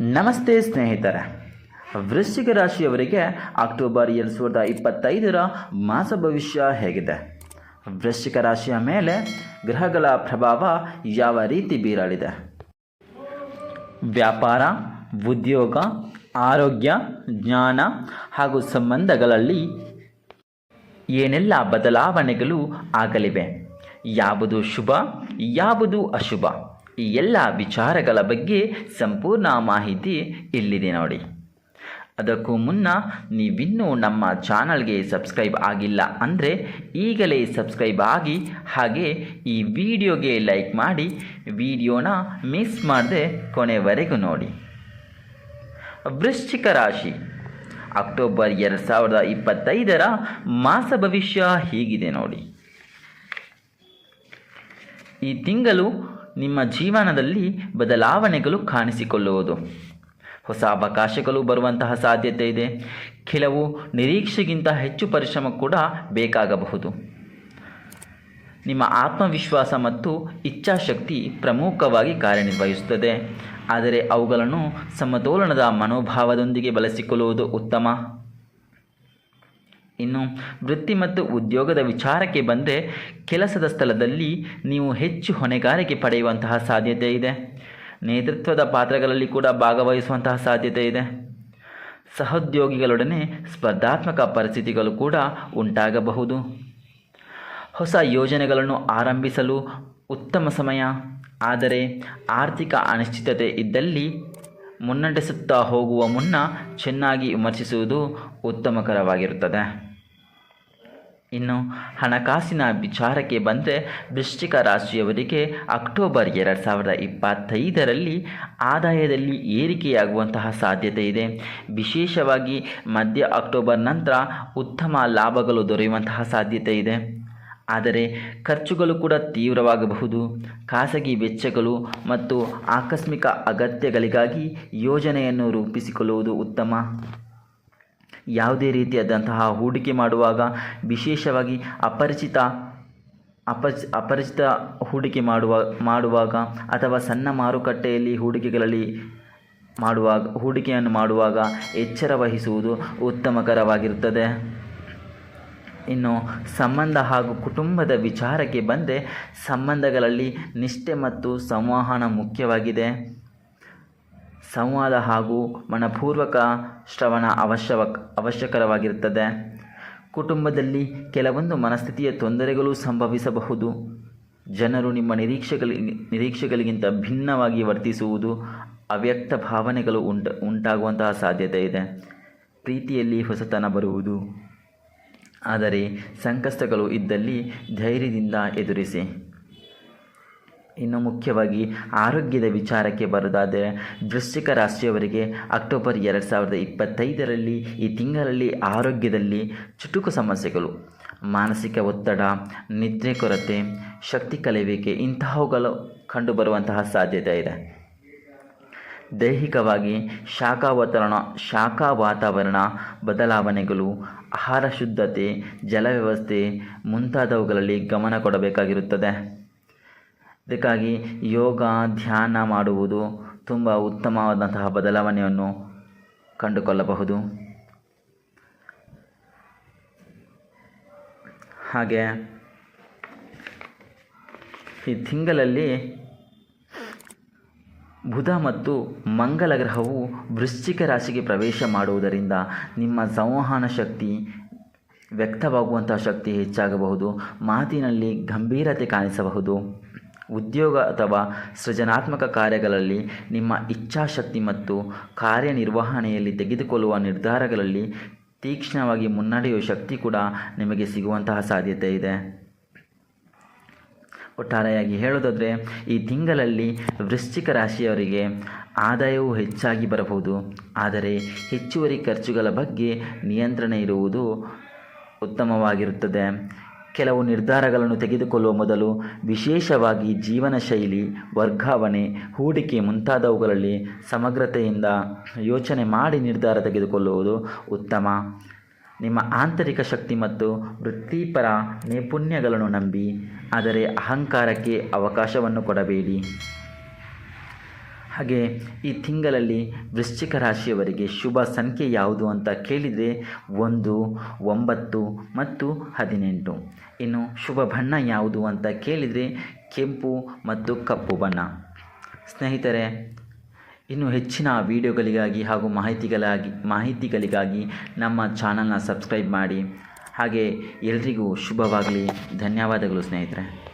ನಮಸ್ತೆ ಸ್ನೇಹಿತರೆ. ವೃಶ್ಚಿಕ ರಾಶಿಯವರಿಗೆ ಅಕ್ಟೋಬರ್ ಎರಡು ಸಾವಿರದ ಇಪ್ಪತ್ತೈದರ ಮಾಸ ಭವಿಷ್ಯ ಹೇಗಿದೆ. ವೃಶ್ಚಿಕ ರಾಶಿಯ ಮೇಲೆ ಗ್ರಹಗಳ ಪ್ರಭಾವ ಯಾವ ರೀತಿ ಬೀರಲಿದೆ? ವ್ಯಾಪಾರ, ಉದ್ಯೋಗ, ಆರೋಗ್ಯ, ಜ್ಞಾನ ಹಾಗೂ ಸಂಬಂಧಗಳಲ್ಲಿ ಏನೆಲ್ಲ ಬದಲಾವಣೆಗಳು ಆಗಲಿವೆ? ಯಾವುದು ಶುಭ, ಯಾವುದು ಅಶುಭ? ಈ ಎಲ್ಲ ವಿಚಾರಗಳ ಬಗ್ಗೆ ಸಂಪೂರ್ಣ ಮಾಹಿತಿ ಇಲ್ಲಿದೆ ನೋಡಿ. ಅದಕ್ಕೂ ಮುನ್ನ ನೀವಿನ್ನೂ ನಮ್ಮ ಚಾನಲ್ಗೆ ಸಬ್ಸ್ಕ್ರೈಬ್ ಆಗಿಲ್ಲ ಅಂದರೆ ಈಗಲೇ ಸಬ್ಸ್ಕ್ರೈಬ್ ಆಗಿ ಹಾಗೆ ಈ ವಿಡಿಯೋಗೆ ಲೈಕ್ ಮಾಡಿ, ವಿಡಿಯೋನ ಮಿಸ್ ಮಾಡದೆ ಕೊನೆವರೆಗೂ ನೋಡಿ. ವೃಶ್ಚಿಕ ರಾಶಿ. ಅಕ್ಟೋಬರ್ ಎರಡು ಸಾವಿರದ ಇಪ್ಪತ್ತೈದರ ಮಾಸ ಭವಿಷ್ಯ ಹೀಗಿದೆ ನೋಡಿ. ಈ ತಿಂಗಳು ನಿಮ್ಮ ಜೀವನದಲ್ಲಿ ಬದಲಾವಣೆಗಳು ಕಾಣಿಸಿಕೊಳ್ಳುವುದು. ಹೊಸ ಅವಕಾಶಗಳು ಬರುವಂತಹ ಸಾಧ್ಯತೆ ಇದೆ. ಕೆಲವು ನಿರೀಕ್ಷೆಗಿಂತ ಹೆಚ್ಚು ಪರಿಶ್ರಮ ಕೂಡ ಬೇಕಾಗಬಹುದು. ನಿಮ್ಮ ಆತ್ಮವಿಶ್ವಾಸ ಮತ್ತು ಇಚ್ಛಾಶಕ್ತಿ ಪ್ರಮುಖವಾಗಿ ಕಾರ್ಯನಿರ್ವಹಿಸುತ್ತದೆ. ಆದರೆ ಅವುಗಳನ್ನು ಸಮತೋಲನದ ಮನೋಭಾವದೊಂದಿಗೆ ಬಳಸಿಕೊಳ್ಳುವುದು ಉತ್ತಮ. ಇನ್ನು ವೃತ್ತಿ ಮತ್ತು ಉದ್ಯೋಗದ ವಿಚಾರಕ್ಕೆ ಬಂದರೆ ಕೆಲಸದ ಸ್ಥಳದಲ್ಲಿ ನೀವು ಹೆಚ್ಚು ಹೊಣೆಗಾರಿಕೆ ಪಡೆಯುವಂತಹ ಸಾಧ್ಯತೆ ಇದೆ. ನೇತೃತ್ವದ ಪಾತ್ರಗಳಲ್ಲಿ ಕೂಡ ಭಾಗವಹಿಸುವಂತಹ ಸಾಧ್ಯತೆ ಇದೆ. ಸಹೋದ್ಯೋಗಿಗಳೊಡನೆ ಸ್ಪರ್ಧಾತ್ಮಕ ಪರಿಸ್ಥಿತಿಗಳು ಕೂಡ ಉಂಟಾಗಬಹುದು. ಹೊಸ ಯೋಜನೆಗಳನ್ನು ಆರಂಭಿಸಲು ಉತ್ತಮ ಸಮಯ. ಆದರೆ ಆರ್ಥಿಕ ಅನಿಶ್ಚಿತತೆ ಇದ್ದಲ್ಲಿ ಮುನ್ನಡೆಸುತ್ತಾ ಹೋಗುವ ಮುನ್ನ ಚೆನ್ನಾಗಿ ವಿಮರ್ಶಿಸುವುದು ಉತ್ತಮಕರವಾಗಿರುತ್ತದೆ. ಇನ್ನು ಹಣಕಾಸಿನ ವಿಚಾರಕ್ಕೆ ಬಂದರೆ ವೃಶ್ಚಿಕ ರಾಶಿಯವರಿಗೆ ಅಕ್ಟೋಬರ್ ಎರಡು ಸಾವಿರದ ಇಪ್ಪತ್ತೈದರಲ್ಲಿ ಆದಾಯದಲ್ಲಿ ಏರಿಕೆಯಾಗುವಂತಹ ಸಾಧ್ಯತೆ ಇದೆ. ವಿಶೇಷವಾಗಿ ಮಧ್ಯ ಅಕ್ಟೋಬರ್ ನಂತರ ಉತ್ತಮ ಲಾಭಗಳು ದೊರೆಯುವಂತಹ ಸಾಧ್ಯತೆ ಇದೆ. ಆದರೆ ಖರ್ಚುಗಳು ಕೂಡ ತೀವ್ರವಾಗಬಹುದು. ಖಾಸಗಿ ವೆಚ್ಚಗಳು ಮತ್ತು ಆಕಸ್ಮಿಕ ಅಗತ್ಯಗಳಿಗಾಗಿ ಯೋಜನೆಯನ್ನು ರೂಪಿಸಿಕೊಳ್ಳುವುದು ಉತ್ತಮ. ಯಾವುದೇ ರೀತಿಯಾದಂತಹ ಹೂಡಿಕೆ ಮಾಡುವಾಗ ವಿಶೇಷವಾಗಿ ಅಪರಿಚಿತ ಅಪರಿಚ ಅಪರಿಚಿತ ಹೂಡಿಕೆ ಮಾಡುವ, ಮಾಡುವಾಗ ಅಥವಾ ಸಣ್ಣ ಮಾರುಕಟ್ಟೆಯಲ್ಲಿ ಹೂಡಿಕೆಗಳಲ್ಲಿ ಮಾಡುವಾಗ, ಹೂಡಿಕೆಯನ್ನು ಮಾಡುವಾಗ ಎಚ್ಚರ ವಹಿಸುವುದು ಉತ್ತಮಕರವಾಗಿರುತ್ತದೆ. ಇನ್ನು ಸಂಬಂಧ ಹಾಗೂ ಕುಟುಂಬದ ವಿಚಾರಕ್ಕೆ ಬಂದರೆ ಸಂಬಂಧಗಳಲ್ಲಿ ನಿಷ್ಠೆ ಮತ್ತು ಸಂವಹನ ಮುಖ್ಯವಾಗಿದೆ. ಸಂವಾದ ಹಾಗೂ ಮನಪೂರ್ವಕ ಶ್ರವಣ ಅವಶ್ಯವಕ್ ಅವಶ್ಯಕರವಾಗಿರುತ್ತದೆ. ಕುಟುಂಬದಲ್ಲಿ ಕೆಲವೊಂದು ಮನಸ್ಥಿತಿಯ ತೊಂದರೆಗಳು ಸಂಭವಿಸಬಹುದು. ಜನರು ನಿಮ್ಮ ನಿರೀಕ್ಷೆಗಳಿಗೆ ನಿರೀಕ್ಷೆಗಳಿಗಿಂತ ಭಿನ್ನವಾಗಿ ವರ್ತಿಸುವುದು ಅವ್ಯಕ್ತ ಭಾವನೆಗಳು ಉಂಟ, ಉಂಟಾಗುವಂತಹ ಸಾಧ್ಯತೆ ಇದೆ. ಪ್ರೀತಿಯಲ್ಲಿ ಹೊಸತನ ಬರುವುದು. ಆದರೆ ಸಂಕಷ್ಟಗಳು ಇದ್ದಲ್ಲಿ ಧೈರ್ಯದಿಂದ ಎದುರಿಸಿ. ಇನ್ನು ಮುಖ್ಯವಾಗಿ ಆರೋಗ್ಯದ ವಿಚಾರಕ್ಕೆ ಬರೋದಾದರೆ ವೃಶ್ಚಿಕ ರಾಶಿಯವರಿಗೆ ಅಕ್ಟೋಬರ್ ಎರಡು ಸಾವಿರದ ಇಪ್ಪತ್ತೈದರಲ್ಲಿ ಈ ತಿಂಗಳಲ್ಲಿ ಆರೋಗ್ಯದಲ್ಲಿ ಚುಟುಕು ಸಮಸ್ಯೆಗಳು. ಮಾನಸಿಕ ಒತ್ತಡ, ನಿದ್ರೆ ಕೊರತೆ, ಶಕ್ತಿ ಕಲಿಯುವಿಕೆ ಇಂತಹವುಗಳು ಕಂಡುಬರುವಂತಹ ಸಾಧ್ಯತೆ ಇದೆ. ದೈಹಿಕವಾಗಿ ಶಾಖ ವಾತಾವರಣ ಶಾಖ ವಾತಾವರಣ ಬದಲಾವಣೆಗಳು, ಆಹಾರ ಶುದ್ಧತೆ, ಜಲ ವ್ಯವಸ್ಥೆ ಮುಂತಾದವುಗಳಲ್ಲಿ ಗಮನ ಕೊಡಬೇಕಾಗಿರುತ್ತದೆ. ಇದಕ್ಕಾಗಿ ಯೋಗ, ಧ್ಯಾನ ಮಾಡುವುದು ತುಂಬ ಉತ್ತಮವಾದಂತಹ ಬದಲಾವಣೆಯನ್ನು ಕಂಡುಕೊಳ್ಳಬಹುದು. ಹಾಗೆ ಈ ತಿಂಗಳಲ್ಲಿ ಬುಧ ಮತ್ತು ಮಂಗಲ ಗ್ರಹವು ವೃಶ್ಚಿಕ ರಾಶಿಗೆ ಪ್ರವೇಶ ಮಾಡುವುದರಿಂದ ನಿಮ್ಮ ಸಂವಹನ ಶಕ್ತಿ ವ್ಯಕ್ತವಾಗುವಂತಹ ಶಕ್ತಿ ಹೆಚ್ಚಾಗಬಹುದು. ಮಾತಿನಲ್ಲಿ ಗಂಭೀರತೆ ಕಾಣಿಸಬಹುದು. ಉದ್ಯೋಗ ಅಥವಾ ಸೃಜನಾತ್ಮಕ ಕಾರ್ಯಗಳಲ್ಲಿ ನಿಮ್ಮ ಇಚ್ಛಾಶಕ್ತಿ ಮತ್ತು ಕಾರ್ಯನಿರ್ವಹಣೆಯಲ್ಲಿ ತೆಗೆದುಕೊಳ್ಳುವ ನಿರ್ಧಾರಗಳಲ್ಲಿ ತೀಕ್ಷ್ಣವಾಗಿ ಮುನ್ನಡೆಯುವ ಶಕ್ತಿ ಕೂಡ ನಿಮಗೆ ಸಿಗುವಂತಹ ಸಾಧ್ಯತೆ ಇದೆ. ಒಟ್ಟಾರೆಯಾಗಿ ಹೇಳೋದಾದರೆ ಈ ತಿಂಗಳಲ್ಲಿ ವೃಶ್ಚಿಕ ರಾಶಿಯವರಿಗೆ ಆದಾಯವು ಹೆಚ್ಚಾಗಿ ಬರಬಹುದು. ಆದರೆ ಹೆಚ್ಚುವರಿ ಖರ್ಚುಗಳ ಬಗ್ಗೆ ನಿಯಂತ್ರಣ ಇರುವುದು ಉತ್ತಮವಾಗಿರುತ್ತದೆ. ಕೆಲವು ನಿರ್ಧಾರಗಳನ್ನು ತೆಗೆದುಕೊಳ್ಳುವ ಮೊದಲು ವಿಶೇಷವಾಗಿ ಜೀವನ ಶೈಲಿ, ವರ್ಗಾವಣೆ, ಹೂಡಿಕೆ ಮುಂತಾದವುಗಳಲ್ಲಿ ಸಮಗ್ರತೆಯಿಂದ ಯೋಚನೆ ಮಾಡಿ ನಿರ್ಧಾರ ತೆಗೆದುಕೊಳ್ಳುವುದು ಉತ್ತಮ. ನಿಮ್ಮ ಆಂತರಿಕ ಶಕ್ತಿ ಮತ್ತು ವೃತ್ತಿಪರ ನೈಪುಣ್ಯಗಳನ್ನು ನಂಬಿ, ಆದರೆ ಅಹಂಕಾರಕ್ಕೆ ಅವಕಾಶವನ್ನು ಕೊಡಬೇಡಿ. ಹಾಗೆ ಈ ತಿಂಗಳಲ್ಲಿ ವೃಶ್ಚಿಕ ರಾಶಿಯವರಿಗೆ ಶುಭ ಸಂಖ್ಯೆ ಯಾವುದು ಅಂತ ಕೇಳಿದರೆ ಒಂದು, ಒಂಬತ್ತು ಮತ್ತು ಹದಿನೆಂಟು. ಇನ್ನು ಶುಭ ಬಣ್ಣ ಯಾವುದು ಅಂತ ಕೇಳಿದರೆ ಕೆಂಪು ಮತ್ತು ಕಪ್ಪು ಬಣ್ಣ. ಸ್ನೇಹಿತರೆ ಇನ್ನು ಹೆಚ್ಚಿನ ವೀಡಿಯೋಗಳಿಗಾಗಿ ಹಾಗೂ ಮಾಹಿತಿಗಳಾಗಿ, ಮಾಹಿತಿಗಳಿಗಾಗಿ ನಮ್ಮ ಚಾನಲ್ನ ಸಬ್ಸ್ಕ್ರೈಬ್ ಮಾಡಿ. ಹಾಗೆ ಎಲ್ರಿಗೂ ಶುಭವಾಗಲಿ. ಧನ್ಯವಾದಗಳು ಸ್ನೇಹಿತರೆ.